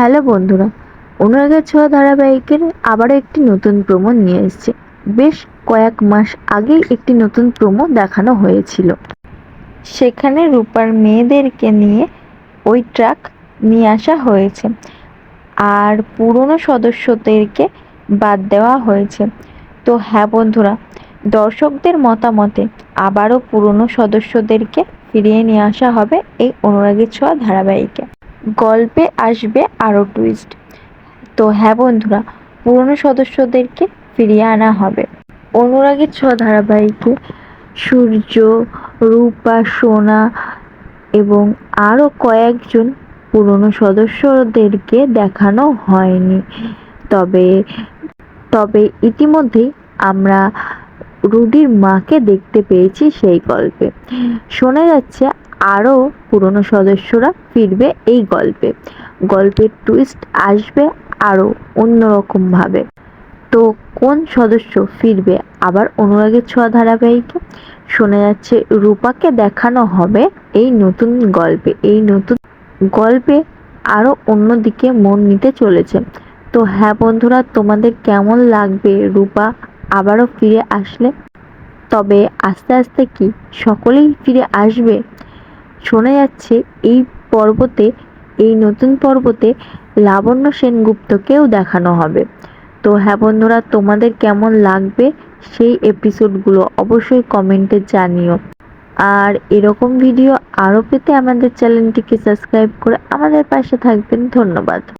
Hello বন্ধুরা, অনুরাগের ছোঁয়া ধারাবাহিকের আবারও একটি নতুন প্রোমো নিয়ে এসেছে। বেশ কয়েক মাস আগেই একটি নতুন প্রোমো দেখানো হয়েছিল। সেখানে রূপার মেয়েদেরকে নিয়ে ওই ট্রাক নিয়ে আসা হয়েছে আর পুরনো সদস্যদেরকে বাদ দেওয়া হয়েছে। তো হ্যাঁ বন্ধুরা, দর্শকদের মতামতে আবারও পুরনো সদস্যদেরকে ফিরিয়ে নিয়ে আসা হবে এই অনুরাগের ছোঁয়া ধারাবাহিকে। গল্পে আসবে আরও টুইস্ট তো হ্যাঁ বন্ধুরা, পুরনো সদস্যদেরকে ফিরিয়ে আনা হবে। অনুরাগের ছ ধারাবাহিকে সূর্য, রূপা, সোনা এবং আরও কয়েকজন পুরনো সদস্যদেরকে দেখানো হয়নি। তবে তবে ইতিমধ্যেই আমরা রুডির মাকে দেখতে পেয়েছি সেই গল্পে। শোনা যাচ্ছে আরও পুরনো সদস্যরা ফিরবে এই গল্পে। গল্পের টুইস্ট আসবে আরও অন্যরকমভাবে। তো কোন সদস্য ফিরবে আবার অনুরাগের ছোঁয়া ধারাবাহিকে? শোনা যাচ্ছে রূপাকে দেখানো হবে এই নতুন গল্পে। এই নতুন গল্পে আরও অন্যদিকে মন নিতে চলেছে। তো হ্যাঁ বন্ধুরা, তোমাদের কেমন লাগবে রূপা আবারও ফিরে আসলে? তবে আস্তে আস্তে কি সকলেই ফিরে আসবে? শোনা যাচ্ছে এই পর্বতে, এই নতুন পর্বতে লাবণ্য সেনগুপ্তকেও দেখানো হবে। তো হ্যাঁ বন্ধুরা, তোমাদের কেমন লাগবে সেই এপিসোডগুলো অবশ্যই কমেন্টে জানিও। আর এরকম ভিডিও আরও পেতে আমাদের চ্যানেলটিকে সাবস্ক্রাইব করে আমাদের পাশে থাকবেন। ধন্যবাদ।